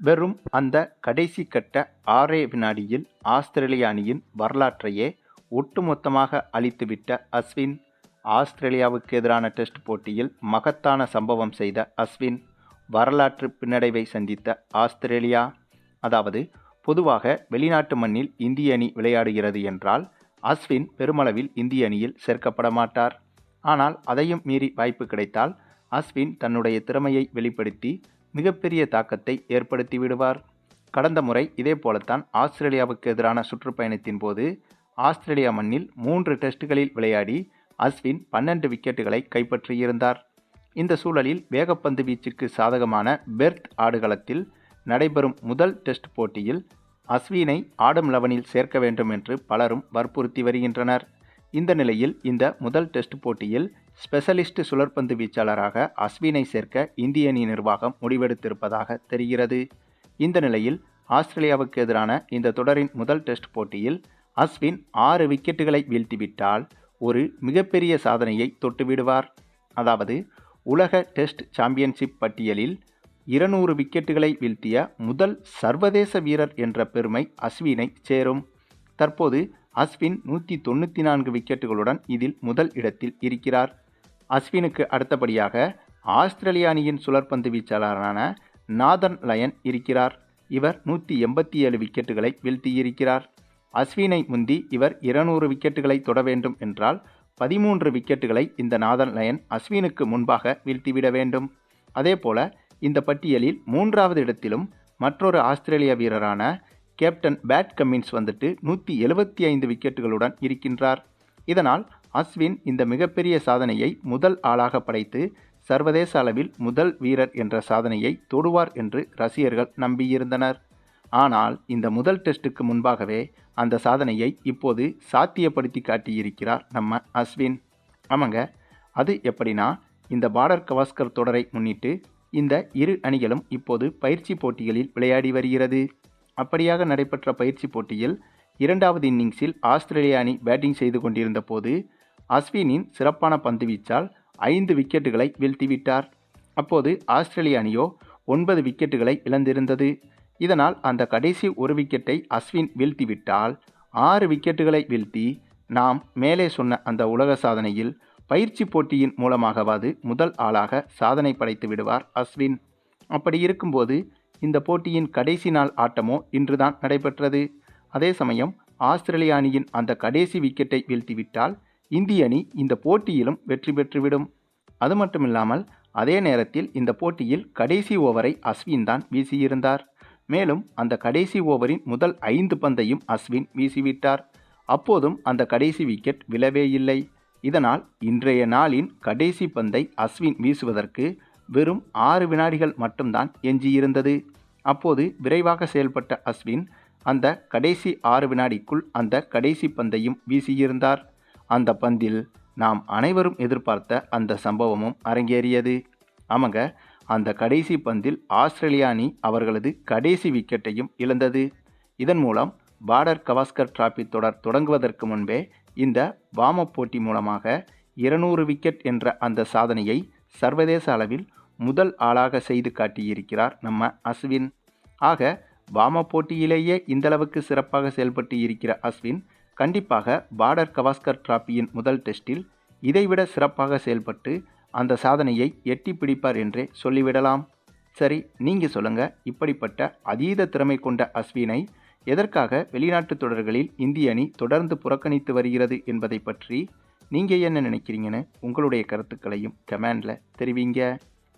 வெறும் அந்த கடைசி கட்ட ஆறே வினாடியில் ஆஸ்திரேலிய அணியின் வரலாற்றையே ஒட்டுமொத்தமாக அழித்துவிட்ட அஸ்வின் ஆஸ்திரேலியாவுக்கு எதிரான டெஸ்ட் போட்டியில் மகத்தான சம்பவம் செய்த அஸ்வின் வரலாற்று பின்னடைவை சந்தித்த ஆஸ்திரேலியா அதாவது பொதுவாக வெளிநாட்டு மண்ணில் இந்திய அணி விளையாடுகிறது என்றால் அஸ்வின் பெருமளவில் இந்திய அணியில் சேர்க்கப்பட மாட்டார். ஆனால் அதையும் மீறி வாய்ப்பு கிடைத்தால் அஸ்வின் தன்னுடைய திறமையை வெளிப்படுத்தி மிகப்பெரிய தாக்கத்தை ஏற்படுத்தி விடுவார். கடந்த முறை இதே போலத்தான் ஆஸ்திரேலியாவுக்கு எதிரான சுற்றுப்பயணத்தின் போது ஆஸ்திரேலியா மண்ணில் மூன்று டெஸ்டுகளில் விளையாடி அஸ்வின் பன்னெண்டு விக்கெட்டுகளை கைப்பற்றியிருந்தார். இந்த சூழலில் வேகப்பந்து வீச்சுக்கு சாதகமான பெர்த் ஆடுகளத்தில் நடைபெறும் முதல் டெஸ்ட் போட்டியில் அஸ்வினை ஆடும் லெவனில் சேர்க்க வேண்டும் என்று பலரும் வற்புறுத்தி வருகின்றனர். இந்த நிலையில் இந்த முதல் டெஸ்ட் போட்டியில் ஸ்பெஷலிஸ்ட் சுழற்பந்து வீச்சாளராக அஸ்வினை சேர்க்க இந்திய அணி நிர்வாகம் முடிவெடுத்திருப்பதாக தெரிகிறது. இந்த நிலையில் ஆஸ்திரேலியாவுக்கு எதிரான இந்த தொடரின் முதல் டெஸ்ட் போட்டியில் அஸ்வின் ஆறு விக்கெட்டுகளை வீழ்த்திவிட்டால் ஒரு மிகப்பெரிய சாதனையை தொட்டுவிடுவார். அதாவது உலக டெஸ்ட் சாம்பியன்ஷிப் பட்டியலில் இருநூறு விக்கெட்டுகளை வீழ்த்திய முதல் சர்வதேச வீரர் என்ற பெருமை அஸ்வினை சேரும். தற்போது அஸ்வின் நூற்றி தொண்ணூற்றி நான்கு விக்கெட்டுகளுடன் இதில் முதல் இடத்தில் இருக்கிறார். அஸ்வினுக்கு அடுத்தபடியாக ஆஸ்திரேலிய அணியின் சுழற்பந்து வீச்சாளரான நாதன் லயன் இருக்கிறார். இவர் நூற்றி எண்பத்தி ஏழு விக்கெட்டுகளை வீழ்த்தியிருக்கிறார். அஸ்வினை முந்தி இவர் இருநூறு விக்கெட்டுகளை தொட வேண்டும் என்றால் பதிமூன்று விக்கெட்டுகளை இந்த நாதன் லயன் அஸ்வினுக்கு முன்பாக வீழ்த்திவிட வேண்டும். அதேபோல இந்த பட்டியலில் மூன்றாவது இடத்திலும் மற்றொரு ஆஸ்திரேலிய வீரரான கேப்டன் பேட் கம்மின்ஸ் வந்துட்டு நூற்றி எழுபத்தி ஐந்து விக்கெட்டுகளுடன் இருக்கின்றார். இதனால் அஸ்வின் இந்த மிகப்பெரிய சாதனையை முதல் ஆளாக படைத்து சர்வதேச அளவில் முதல் வீரர் என்ற சாதனையை தொடுவார் என்று ரசிகர்கள் நம்பியிருந்தனர். ஆனால் இந்த முதல் டெஸ்ட்டுக்கு முன்பாகவே அந்த சாதனையை இப்போது சாத்தியப்படுத்தி காட்டியிருக்கிறார் நம்ம அஸ்வின். ஆமாங்க அது எப்படின்னா இந்த பார்டர் கவாஸ்கர் தொடரை முன்னிட்டு இந்த இரு அணிகளும் இப்போது பயிற்சி போட்டிகளில் விளையாடி வருகிறது. அப்படியாக நடைபெற்ற பயிற்சி போட்டியில் இரண்டாவது இன்னிங்ஸில் ஆஸ்திரேலிய அணி பேட்டிங் செய்து கொண்டிருந்த போது அஸ்வினின் சிறப்பான பந்து வீச்சால் ஐந்து விக்கெட்டுகளை வீழ்த்திவிட்டார். அப்போது ஆஸ்திரேலிய அணியோ ஒன்பது விக்கெட்டுகளை இழந்திருந்தது. இதனால் அந்த கடைசி ஒரு விக்கெட்டை அஸ்வின் வீழ்த்திவிட்டால் ஆறு விக்கெட்டுகளை வீழ்த்தி நாம் மேலே சொன்ன அந்த உலக சாதனையில் பயிற்சி போட்டியின் மூலமாகவாது முதல் ஆளாக சாதனை படைத்து விடுவார் அஸ்வின். அப்படி இருக்கும்போது இந்த போட்டியின் கடைசி நாள் ஆட்டமோ இன்றுதான் நடைபெற்றது. அதே சமயம் ஆஸ்திரேலிய அணியின் அந்த கடைசி விக்கெட்டை வீழ்த்திவிட்டால் இந்திய அணி இந்த போட்டியிலும் வெற்றி பெற்றுவிடும். அது மட்டுமில்லாமல் அதே நேரத்தில் இந்த போட்டியில் கடைசி ஓவரை அஸ்வின் தான் வீசியிருந்தார். மேலும் அந்த கடைசி ஓவரின் முதல் ஐந்து பந்தையும் அஸ்வின் வீசிவிட்டார். அப்போதும் அந்த கடைசி விக்கெட் விழவே இல்லை இதனால் இன்றைய நாளின் கடைசி பந்தை அஸ்வின் வீசுவதற்கு வெறும் ஆறு வினாடிகள் மட்டும்தான் எஞ்சியிருந்தது. அப்போது விரைவாக செயல்பட்ட அஸ்வின் அந்த கடைசி ஆறு வினாடிக்குள் அந்த கடைசி பந்தையும் வீசியிருந்தார். அந்த பந்தில் நாம் அனைவரும் எதிர்பார்த்த அந்த சம்பவமும் அரங்கேறியது. ஆமாங்க அந்த கடைசி பந்தில் ஆஸ்திரேலியா அணி அவர்களது கடைசி விக்கெட்டையும் இழந்தது. இதன் மூலம் பார்டர் கவாஸ்கர் டிராபி தொடர் தொடங்குவதற்கு முன்பே இந்த வாமப் போட்டி மூலமாக இருநூறு விக்கெட் என்ற அந்த சாதனையை சர்வதேச அளவில் முதல் ஆளாக செய்து காட்டியிருக்கிறார் நம்ம அஸ்வின். ஆக வாம போட்டியிலேயே இந்தளவுக்கு சிறப்பாக செயல்பட்டு இருக்கிற அஸ்வின் கண்டிப்பாக பார்டர் கவாஸ்கர் டிராபியின் முதல் டெஸ்டில் இதைவிட சிறப்பாக செயல்பட்டு அந்த சாதனையை எட்டி பிடிப்பார் என்றே சொல்லிவிடலாம். சரி நீங்கள் சொல்லுங்கள் இப்படிப்பட்ட அதீத திறமை கொண்ட அஸ்வினை எதற்காக வெளிநாட்டு தொடர்களில் இந்திய அணி தொடர்ந்து புறக்கணித்து வருகிறது என்பதை பற்றி நீங்கள் என்ன நினைக்கிறீங்கன்னு உங்களுடைய கருத்துக்களையும் கமெண்டில் தெரிவிங்க.